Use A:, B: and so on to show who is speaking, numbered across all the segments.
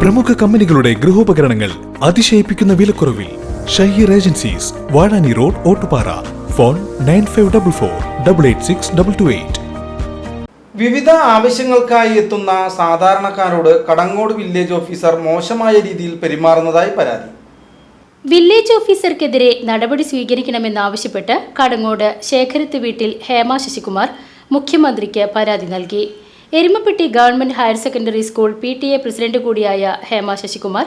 A: പ്രമുഖ കമ്പനികളുടെ ഗൃഹോപകരണങ്ങൾ അതിശയിപ്പിക്കുന്ന വിലക്കുറവിൽ Shaheer agencies Vazhani road Ottupara. Phone nine five double four double eight six double two eight.
B: വിവിധ ആവശ്യങ്ങൾക്കായി എത്തുന്ന സാധാരണക്കാരോട് കടങ്ങോട് വില്ലേജ് ഓഫീസർ മോശമായ രീതിയിൽ പെരുമാറുന്നതായി പരാതി.
C: വില്ലേജ് ഓഫീസർക്കെതിരെ നടപടി സ്വീകരിക്കണമെന്നാവശ്യപ്പെട്ട് കടങ്ങോട് ശേഖരത്ത് വീട്ടിൽ ഹേമ ശശികുമാർ മുഖ്യമന്ത്രിക്ക് പരാതി നൽകി. Erumapetty government higher secondary school P T A president കൂടിയായ ഹേമ ശശികുമാർ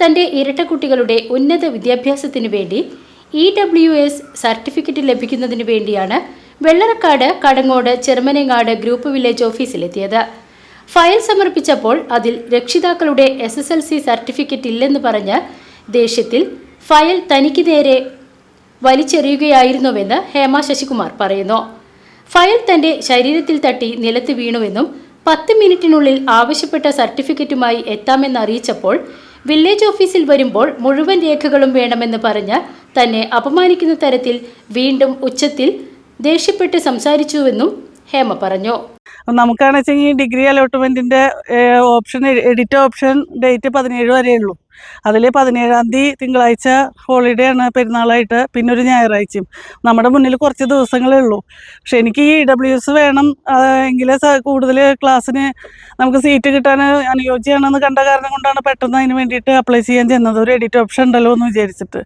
C: തന്റെ ഇരട്ടക്കുട്ടികളുടെ ഉന്നത വിദ്യാഭ്യാസത്തിനു വേണ്ടി ഇ ഡബ്ല്യു എസ് സർട്ടിഫിക്കറ്റ് ലഭിക്കുന്നതിനു വേണ്ടിയാണ് വെള്ളറക്കാട് കടങ്ങോട് ചെറുമനങ്ങാട് ഗ്രൂപ്പ് വില്ലേജ് ഓഫീസിലെത്തിയത്. ഫയൽ സമർപ്പിച്ചപ്പോൾ അതിൽ രക്ഷിതാക്കളുടെ S S L C certificate ഇല്ലെന്ന് പറഞ്ഞ് ദേഷ്യത്തിൽ ഫയൽ തനിക്ക് നേരെ വലിച്ചെറിയുകയായിരുന്നുവെന്ന് ഹേമ ശശികുമാർ പറയുന്നു. ഫയൽ തന്റെ ശരീരത്തിൽ തട്ടി നിലത്ത് വീണുവെന്നും പത്ത് മിനിറ്റിനുള്ളിൽ ആവശ്യപ്പെട്ട സർട്ടിഫിക്കറ്റുമായി എത്താമെന്ന് അറിയിച്ചപ്പോൾ വില്ലേജ് ഓഫീസിൽ വരുമ്പോൾ മുഴുവൻ രേഖകളും വേണമെന്ന് പറഞ്ഞ് തന്നെ അപമാനിക്കുന്ന തരത്തിൽ വീണ്ടും ഉച്ചത്തിൽ ദേഷ്യപ്പെട്ട് സംസാരിച്ചുവെന്നും ഹേമ പറഞ്ഞു.
D: നമുക്കാണെന്ന് ഈ ഡിഗ്രി അലോട്ട്മെന്റിന്റെ ഓപ്ഷൻ എഡിറ്റ് ഓപ്ഷൻ ഡേറ്റ് പതിനേഴ് വരെയുള്ളൂ. അതിൽ പതിനേഴാം തീയതി തിങ്കളാഴ്ച ഹോളിഡേ ആണ് പെരുന്നാളായിട്ട് പിന്നെ ഒരു ഞായറാഴ്ചയും. നമ്മുടെ മുന്നിൽ കുറച്ച് ദിവസങ്ങളേ ഉള്ളൂ. പക്ഷെ എനിക്ക് ഈ ഡബ്ല്യു എസ് വേണം എങ്കിലേ കൂടുതൽ ക്ലാസ്സിന് നമുക്ക് സീറ്റ് കിട്ടാൻ അനുയോജ്യമാണെന്ന് കണ്ട കാരണം കൊണ്ടാണ് പെട്ടെന്ന് അതിന് വേണ്ടിയിട്ട് അപ്ലൈ ചെയ്യാൻ ചെന്നത്. ഒരു എഡിറ്റ് ഓപ്ഷൻ ഉണ്ടല്ലോ എന്ന് വിചാരിച്ചിട്ട്.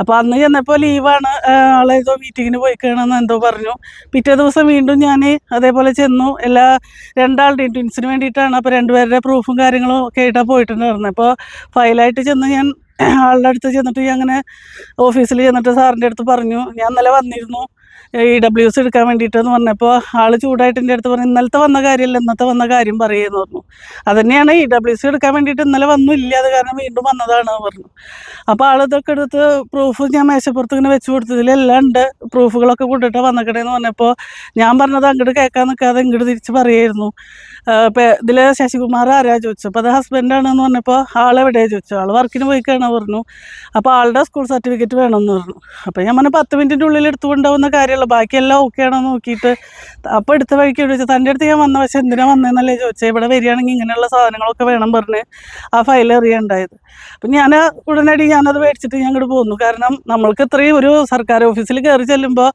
D: അപ്പോൾ അന്ന് ചെന്നപ്പോൾ ലീവാണ് ആളേതോ മീറ്റിങ്ങിന് പോയിക്കണമെന്ന് എന്തോ പറഞ്ഞു. പിറ്റേ ദിവസം വീണ്ടും ഞാൻ അതേപോലെ ചെന്നു. എല്ലാ രണ്ടാളുടെയും ട്വിൻസിന് വേണ്ടിയിട്ടാണ്. അപ്പോൾ രണ്ടുപേരുടെ പ്രൂഫും കാര്യങ്ങളും ഒക്കെ ആയിട്ടാണ് പോയിട്ടുണ്ടായിരുന്നത് അപ്പോൾ ഫയലായിട്ട് ചെന്ന് ഞാൻ ആളുടെ അടുത്ത് ചെന്നിട്ട് ഞാൻ അങ്ങനെ ഓഫീസിൽ ചെന്നിട്ട് സാറിന്റെ അടുത്ത് പറഞ്ഞു. ഞാൻ ഇന്നലെ വന്നിരുന്നു. ഈ ഡബ്ല്യു സി എടുക്കാൻ വേണ്ടിയിട്ടെന്ന് പറഞ്ഞപ്പോൾ ആൾ ചൂടായിട്ട് എന്റെ അടുത്ത് പറഞ്ഞു ഇന്നലത്തെ വന്ന കാര്യമല്ല ഇന്നത്തെ വന്ന കാര്യം പറയുമെന്ന് പറഞ്ഞു. അതുതന്നെയാണ് ഈ ഡബ്ല്യു സി എടുക്കാൻ വേണ്ടിയിട്ട് ഇന്നലെ വന്നു ഇല്ല അത് കാരണം വീണ്ടും വന്നതാണ് പറഞ്ഞു. അപ്പോൾ ആൾ ഇതൊക്കെ എടുത്ത് പ്രൂഫ് ഞാൻ മേശപ്പുറത്ത് ഇങ്ങനെ വെച്ച് കൊടുത്തതിലെല്ലാം ഉണ്ട്. പ്രൂഫുകളൊക്കെ കൊണ്ടിട്ട് വന്നക്കടേന്ന് പറഞ്ഞപ്പോൾ ഞാൻ പറഞ്ഞത് അങ്ങോട്ട് കേൾക്കാൻ നിൽക്കാതെ ഇങ്ങോട്ട് തിരിച്ച് പറയായിരുന്നു. ഇതിൽ ശശികുമാർ ആരാ ചോദിച്ചു അപ്പോൾ അത് ഹസ്ബൻഡാണെന്ന് പറഞ്ഞപ്പോൾ ആളെവിടെയാണ് ചോദിച്ചു ആൾ വർക്കിന് പോയിക്കാണ് പറഞ്ഞു. അപ്പോൾ ആളുടെ സ്കൂൾ സർട്ടിഫിക്കറ്റ് വേണമെന്ന് പറഞ്ഞു. അപ്പോൾ ഞാൻ പറഞ്ഞു പത്ത് മിനിറ്റിന്റെ ഉള്ളിൽ എടുത്തുകൊണ്ടാവുന്ന കാര്യമുള്ളൂ. ബാക്കിയെല്ലാം ഓക്കെ ആണോ നോക്കിയിട്ട്. അപ്പോൾ എടുത്ത വഴിക്ക് ചോദിച്ചു തന്റെ അടുത്ത് ഞാൻ വന്ന പക്ഷേ എന്തിനാ വന്നതെന്നല്ലേ ചോദിച്ചത് ഇവിടെ വരികയാണെങ്കിൽ ഇങ്ങനെയുള്ള സാധനങ്ങളൊക്കെ വേണം പറഞ്ഞ് ആ ഫയൽ എറിയുണ്ടായത്. അപ്പം ഞാൻ ഉടനടി ഞാനത് മേടിച്ചിട്ട് ഞാൻ ഇങ്ങോട്ട് പോന്നു. കാരണം നമ്മൾക്ക് ഇത്രയും ഒരു സർക്കാർ ഓഫീസിൽ കയറി ചെല്ലുമ്പോൾ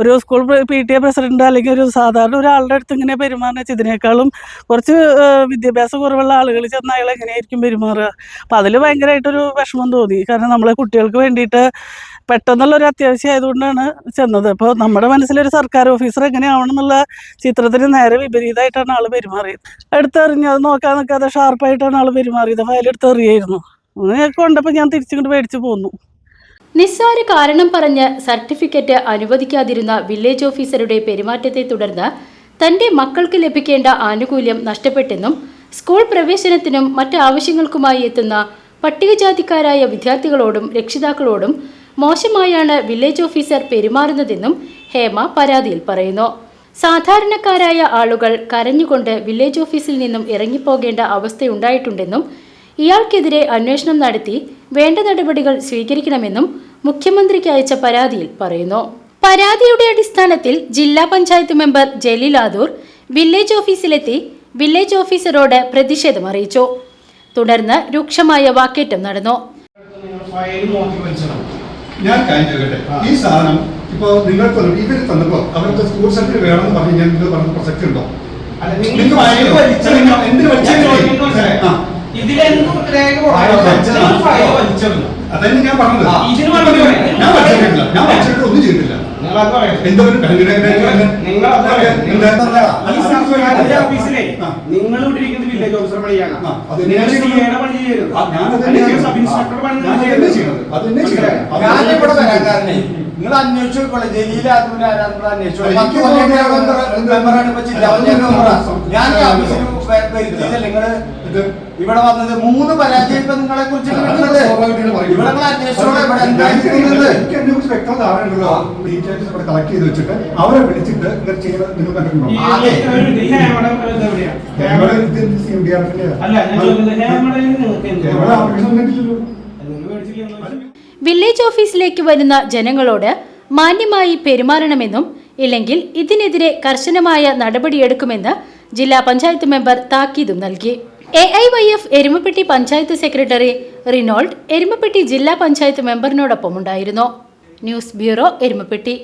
D: ഒരു school P T A president അല്ലെങ്കിൽ ഒരു സാധാരണ ഒരാളുടെ അടുത്ത് ഇങ്ങനെ പെരുമാറുന്ന ഇതിനേക്കാളും കുറച്ച് വിദ്യാഭ്യാസം കുറവുള്ള ആളുകൾ ചെന്ന അയാൾ എങ്ങനെയായിരിക്കും പെരുമാറുക? അപ്പം അതിൽ ഭയങ്കരമായിട്ടൊരു വിഷമം തോന്നി. കാരണം നമ്മളെ കുട്ടികൾക്ക് വേണ്ടിയിട്ട് പെട്ടെന്നുള്ളൊരു അത്യാവശ്യം ആയതുകൊണ്ടാണ് ചെന്നത്. അപ്പോൾ നമ്മുടെ മനസ്സിലൊരു സർക്കാർ ഓഫീസർ എങ്ങനെയാവണം എന്നുള്ള ചിത്രത്തിന് നേരെ വിപരീതമായിട്ടാണ് ആൾ പെരുമാറിയത്. എടുത്തെറിഞ്ഞ് അത് നോക്കാൻ നിൽക്കാതെ ഷാർപ്പായിട്ടാണ് ആൾ പെരുമാറിയത്. ഫയൽ എറിയായിരുന്നു അങ്ങനെയൊക്കെ കൊണ്ടപ്പോൾ ഞാൻ തിരിച്ചിങ്ങോട്ട് മേടിച്ചു പോന്നു.
C: നിസ്സാര കാരണം പറഞ്ഞ് സർട്ടിഫിക്കറ്റ് അനുവദിക്കാതിരുന്ന വില്ലേജ് ഓഫീസറുടെ പെരുമാറ്റത്തെ തുടർന്ന് തന്റെ മക്കൾക്ക് ലഭിക്കേണ്ട ആനുകൂല്യം നഷ്ടപ്പെട്ടെന്നും സ്കൂൾ പ്രവേശനത്തിനും മറ്റ് ആവശ്യങ്ങൾക്കുമായി എത്തുന്ന പട്ടികജാതിക്കാരായ വിദ്യാർത്ഥികളോടും രക്ഷിതാക്കളോടും മോശമായാണ് വില്ലേജ് ഓഫീസർ പെരുമാറുന്നതെന്നും ഹേമ പരാതിയിൽ പറയുന്നു. സാധാരണക്കാരായ ആളുകൾ കരഞ്ഞുകൊണ്ട് വില്ലേജ് ഓഫീസിൽ നിന്നും ഇറങ്ങിപ്പോകേണ്ട അവസ്ഥയുണ്ടായിട്ടുണ്ടെന്നും ഇയാൾക്കെതിരെ അന്വേഷണം നടത്തി വേണ്ട നടപടികൾ സ്വീകരിക്കണമെന്നും മുഖ്യമന്ത്രിക്ക് അയച്ച പരാതിയിൽ പറയുന്നു. പരാതിയുടെ അടിസ്ഥാനത്തിൽ ജില്ലാ പഞ്ചായത്ത് മെമ്പർ ജലീൽ ആദൂർ വില്ലേജ് ഓഫീസിലെത്തി വില്ലേജ് ഓഫീസറോട് പ്രതിഷേധം അറിയിച്ചു. തുടർന്ന് രൂക്ഷമായ വാക്കേറ്റം നടന്നു.
E: ഞാൻ കാര്യം ചോദിക്കട്ടെ? ഈ സാധനം ഇപ്പൊ നിങ്ങൾക്ക് ഇവർ തന്നപ്പോ അവർക്ക് സ്കൂൾ സർട്ടിഫിക്കറ്റ് വേണമെന്ന് പറഞ്ഞു ഞാൻ നിങ്ങൾ പറഞ്ഞ പ്രസക്തി ഉണ്ടോ?
F: ഞാൻ
E: അതന്നെ ഞാൻ പറഞ്ഞത്. ഞാൻ
F: ഇരിക്കുന്നത് വില്ലേജ് ഓഫീസർ പണിയാണ്. നിങ്ങൾ
E: ഞാൻ
F: നിങ്ങൾ
G: നിങ്ങൾ അന്വേഷിച്ചു നോക്കോളെ ജലീൽ ആരാണെന്ന് അന്വേഷിച്ചു ഓഫീസിൽ നിങ്ങൾ
E: ഇത്
G: ഇവിടെ വന്നത്? മൂന്ന് പരാജയം നിങ്ങളെ കുറിച്ച്. ഇവിടെ ഇവിടെ
E: വ്യക്തത ഡീറ്റെയിൽസ് ഇവിടെ കളക്ട് ചെയ്ത് വെച്ചിട്ട് അവരെ വിളിച്ചിട്ട് ഇങ്ങനെ ചെയ്യുന്നത് നിങ്ങൾ കണ്ടിട്ടുണ്ടോ?
C: വില്ലേജ് ഓഫീസിലേക്ക് വരുന്ന ജനങ്ങളോട് മാന്യമായി പെരുമാറണമെന്നും ഇല്ലെങ്കിൽ ഇതിനെതിരെ കർശനമായ നടപടിയെടുക്കുമെന്ന് ജില്ലാ പഞ്ചായത്ത് മെമ്പർ താക്കീതും നൽകി. A I Y F Erumapetty panchayat secretary Rinold Erumapetty ജില്ലാ പഞ്ചായത്ത് മെമ്പറിനോടൊപ്പം ഉണ്ടായിരുന്നു. News bureau Erumapetty.